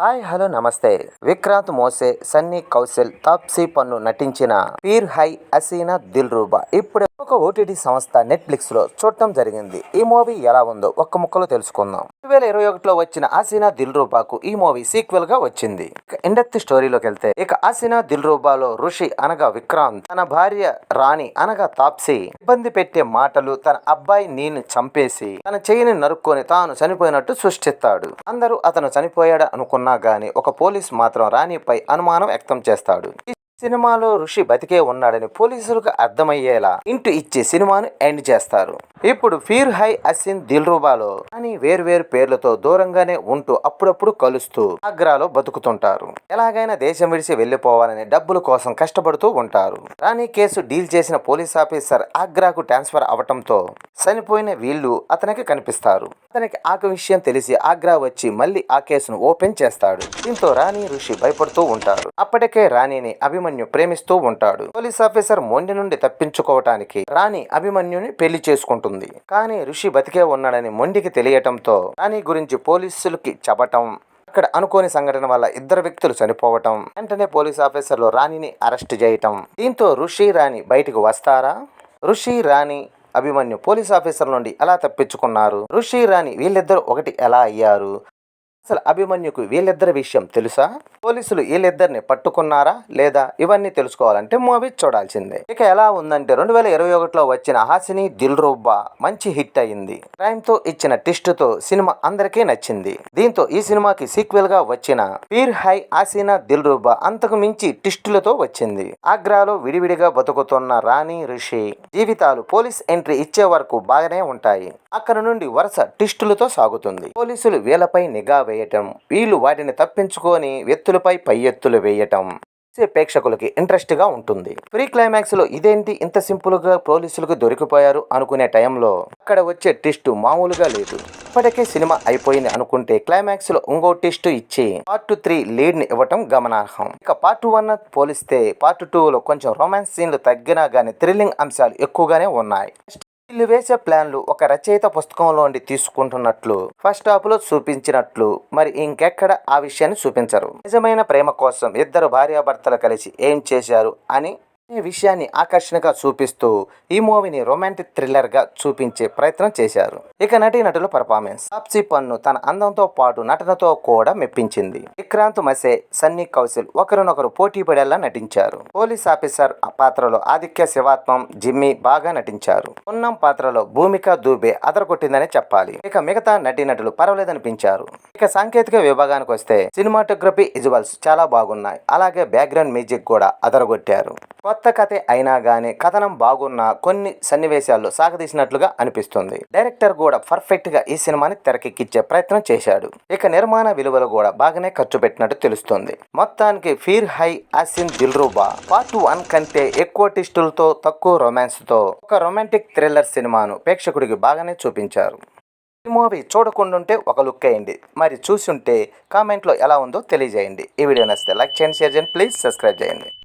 Hi hello నమస్తే. విక్రాంత్ మోసే సన్నీ కౌశల్ తాప్సీ పన్ను నటించిన పీర్ హై హసీనా దిల్ రూబా ఇప్పుడు ఒక ఓటీటీ సంస్థ నెట్ఫ్లిక్స్లో చూడటం జరిగింది. ఈ మూవీ ఎలా ఉందో ఒక్క ముక్కలో తెలుసుకుందాం. రెండు వేల ఇరవై ఒకటిలో వచ్చిన ఆసినా దిల్ రూబాకు ఈ మూవీ సీక్వెల్గా వచ్చింది. ఇక స్టోరీలోకి వెళ్తే ఇక ఆసినా దిల్ రూబాలో ఋషి అనగా విక్రాంత్ తన భార్య రాణి అనగా తాప్సి ఇబ్బంది పెట్టే మాటలు తన అబ్బాయి నీని చంపేసి తన చెయ్యిని నరుక్కొని తాను చనిపోయినట్టు సృష్టిస్తాడు. అందరూ అతను చనిపోయాడు అనుకున్నా గాని ఒక పోలీస్ మాత్రం రాణిపై అనుమానం వ్యక్తం చేస్తాడు. ఈ సినిమాలో ఋషి బతికే ఉన్నాడని పోలీసులకు అర్థమయ్యేలా ఇంటి ఇచ్చి సినిమాను ఎండ్ చేస్తారు. ఇప్పుడు ఫీర్ హై అసిన్ దిల్రుబాలో అని వేరు పేర్లతో దూరంగానే ఉంటూ అప్పుడప్పుడు కలుస్తూ ఆగ్రాలో బతుకుతుంటారు. ఎలాగైనా దేశం విడిచి వెళ్ళిపోవాలని డబ్బుల కోసం కష్టపడుతూ ఉంటారు. రాణి కేసు డీల్ చేసిన పోలీస్ ఆఫీసర్ ఆగ్రాకు ట్రాన్స్ఫర్ అవటంతో చనిపోయిన వీళ్ళు అతనికి కనిపిస్తారు. అతనికి ఆ విషయం తెలిసి ఆగ్రా వచ్చి మళ్ళీ ఆ కేసును ఓపెన్ చేస్తాడు. దీంతో రాణి ఋషి భయపడుతూ ఉంటారు. అప్పటికే రాణిని అభిమన్యు ప్రేమిస్తూ ఉంటాడు. పోలీస్ ఆఫీసర్ మొండి నుండి తప్పించుకోవటానికి రాణి అభిమన్యుని పెళ్ళి చేసుకుంటుంది. కానీ ఋషి బతికే ఉన్నాడని మొండికి తెలియటంతో రాణి గురించి పోలీసులకి చెప్పటం అక్కడ అనుకోని సంఘటన వల్ల ఇద్దరు వ్యక్తులు చనిపోవటం వెంటనే పోలీస్ ఆఫీసర్లు రాణిని అరెస్ట్ చేయటం. దీంతో ఋషి రాణి బయటకు వస్తారా? ఋషి రాణి అభిమన్యు పోలీస్ ఆఫీసర్ నుండి ఎలా తప్పించుకున్నారు? ఋషి రాణి వీళ్ళిద్దరూ ఒకటి ఎలా అయ్యారు? అసలు అభిమన్యుకు వీళ్ళిద్దరి విషయం తెలుసా? పోలీసులు వీళ్ళిద్దరిని పట్టుకున్నారా లేదా? ఇవన్నీ తెలుసుకోవాలంటే మూవీ చూడాల్సిందే. ఇక ఎలా ఉందంటే రెండు వేల ఇరవై ఒకటిలో వచ్చిన హాసిని దిల్ రూబ్బా మంచి హిట్ అయింది. క్రైమ్తో ఇచ్చిన టిస్ట్తో సినిమా అందరికీ నచ్చింది. దీంతో ఈ సినిమాకి సీక్వెల్గా వచ్చిన పీర్ హై హాసినా దిల్ రూబా అంతకు మించి టిస్టులతో వచ్చింది. ఆగ్రాలో విడివిడిగా బతుకుతున్న రాణి ఋషి జీవితాలు పోలీస్ ఎంట్రీ ఇచ్చే వరకు బాగానే ఉంటాయి. అక్కడ నుండి వరుస టిస్టులతో సాగుతుంది. పోలీసులు వీళ్ళపై నిఘా వేయటం. వీళ్ళు వాటిని తప్పించుకొని వ్యక్తులపై పై ఎత్తులు వేయటం ప్రేక్షకులకి ఇంట్రెస్ట్గా ఉంటుంది. ప్రీ క్లైమాక్స్లో ఇదేంటి ఇంత సింపుల్గా పోలీసులకు దొరికిపోయారు అనుకునే టైంలో అక్కడ వచ్చే ట్విస్ట్ మామూలుగా లేదు. ఇప్పటికే సినిమా అయిపోయింది అనుకుంటే క్లైమాక్స్లో ఇంకో ట్విస్ట్ ఇచ్చి పార్ట్ త్రీ లీడ్ని ఇవ్వటం గమనార్హం. ఇక పార్ట్ వన్ పోలిస్తే పార్ట్ టూ లో కొంచెం రొమాన్స్ సీన్లు తగ్గినా గానీ థ్రిల్లింగ్ అంశాలు ఎక్కువగానే ఉన్నాయి. వీళ్ళు వేసే ప్లాన్లు ఒక రచయిత పుస్తకంలోండి తీసుకుంటున్నట్లు ఫస్ట్ హాఫ్లో చూపించినట్లు మరి ఇంకెక్కడ ఆ విషయాన్ని చూపించరు. నిజమైన ప్రేమ కోసం ఇద్దరు భార్యాభర్తలు కలిసి ఏం చేశారు అని ఈ విషయాన్ని ఆకర్షణగా చూపిస్తూ ఈ మూవీని రొమాంటిక్ థ్రిల్లర్గా చూపించే ప్రయత్నం చేశారు. ఇక నటీనటుల పర్ఫార్మెన్స్. తాప్సీ పన్ను తన అందంతో పాటు నటనతో కూడా మెప్పించింది. విక్రాంత్ మసే సన్నీ కౌశల్ ఒకరినొకరు పోటీ పడేలా నటించారు. పోలీస్ ఆఫీసర్ పాత్రలో ఆదిత్య శివాత్మం జిమ్మి బాగా నటించారు. పొన్నం పాత్రలో భూమిక దూబే అదరగొట్టిందని చెప్పాలి. ఇక మిగతా నటీనటులు పర్వాలేదనిపించారు. ఇక సాంకేతిక విభాగానికి వస్తే సినిమాటోగ్రఫీ విజువల్స్ చాలా బాగున్నాయి. అలాగే బ్యాక్గ్రౌండ్ మ్యూజిక్ కూడా అదరగొట్టారు. కొత్త కొత్త కథ అయినా గానీ కథనం బాగున్న కొన్ని సన్నివేశాల్లో సాగదీసినట్లుగా అనిపిస్తుంది. డైరెక్టర్ కూడా పర్ఫెక్ట్గా ఈ సినిమాని తెరకెక్కించే ప్రయత్నం చేశాడు. ఇక నిర్మాణ విలువలు కూడా బాగానే ఖర్చు పెట్టినట్టు తెలుస్తుంది. మొత్తానికి ఫీర్ హై అసిన్ దిల్రూబా పార్ట్ వన్ కంటే ఎక్కువ టిస్టులతో తక్కువ రొమాన్స్తో ఒక రొమాంటిక్ థ్రిల్లర్ సినిమాను ప్రేక్షకుడికి బాగానే చూపించారు. ఈ మూవీ చూడకుండుంటే ఒక లుక్ అయ్యండి మరి చూసి ఉంటే కామెంట్లో ఎలా ఉందో తెలియజేయండి. ఈ వీడియో నచ్చితే లైక్ చేయండి షేర్ చేయండి ప్లీజ్ సబ్స్క్రైబ్ చేయండి.